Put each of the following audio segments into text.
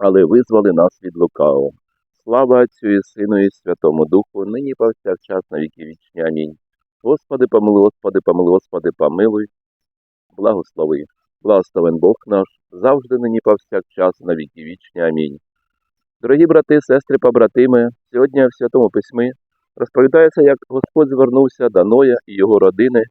але визвали нас від лукавого. Слава Отцю і Сину і Святому Духу, нині повсякчас на віки вічні. Амінь. Господи, помилуй, Господи, помилуй, Господи, помилуй, благослови. Благословен Бог наш, завжди нині повсякчас на віки вічні. Амінь. Дорогі брати, сестри, побратими, сьогодні в Святому Письмі розповідається, як Господь звернувся до Ноя і його родини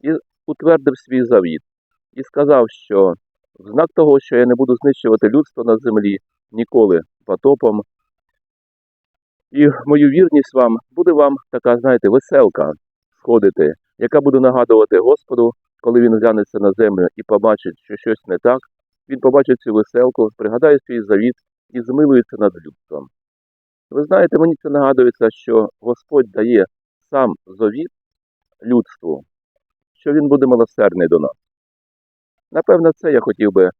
і утвердив свій завіт, і сказав, що в знак того, що я не буду знищувати людство на землі ніколи потопом, і мою вірність вам буде вам така, знаєте, веселка сходити, яка буде нагадувати Господу, коли він глянеться на землю і побачить, що щось не так, він побачить цю веселку, пригадає свій завіт і змилується над людством. Ви знаєте, мені це нагадується, що Господь дає сам завіт людству, що він буде милосердний до нас. Напевно, це я хотів би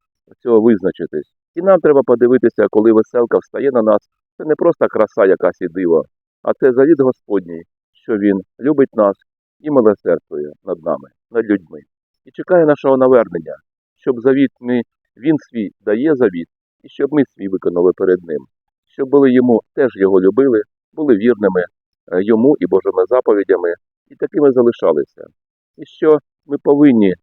цього визначитись. І нам треба подивитися, коли веселка встає на нас, це не просто краса якась і диво, а це завіт Господній, що Він любить нас і милосердствує над нами, над людьми. І чекає нашого навернення, щоб завіт ми, Він свій дає завіт, і щоб ми свій виконали перед ним, щоб були йому теж його любили, були вірними е, йому і Божими заповідями, і такими залишалися. І що ми повинні,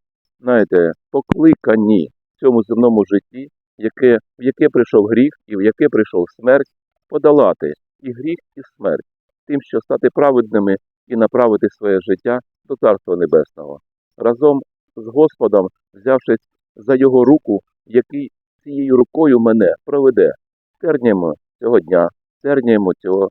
знаєте, покликані в цьому земному житті, яке, в яке прийшов гріх і в яке прийшов смерть, подолати і гріх, і смерть, тим, що стати праведними і направити своє життя до Царства Небесного, разом з Господом, взявшись за його руку, який цією рукою мене проведе. Тернями цього дня, тернями цього,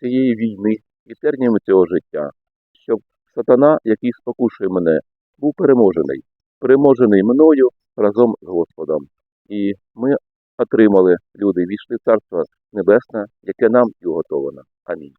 цієї війни і тернями цього життя, щоб сатана, який спокушує мене, був переможений, переможений мною разом з Господом. І ми отримали люди, війшли Царство Небесне, яке нам і уготовано. Амінь.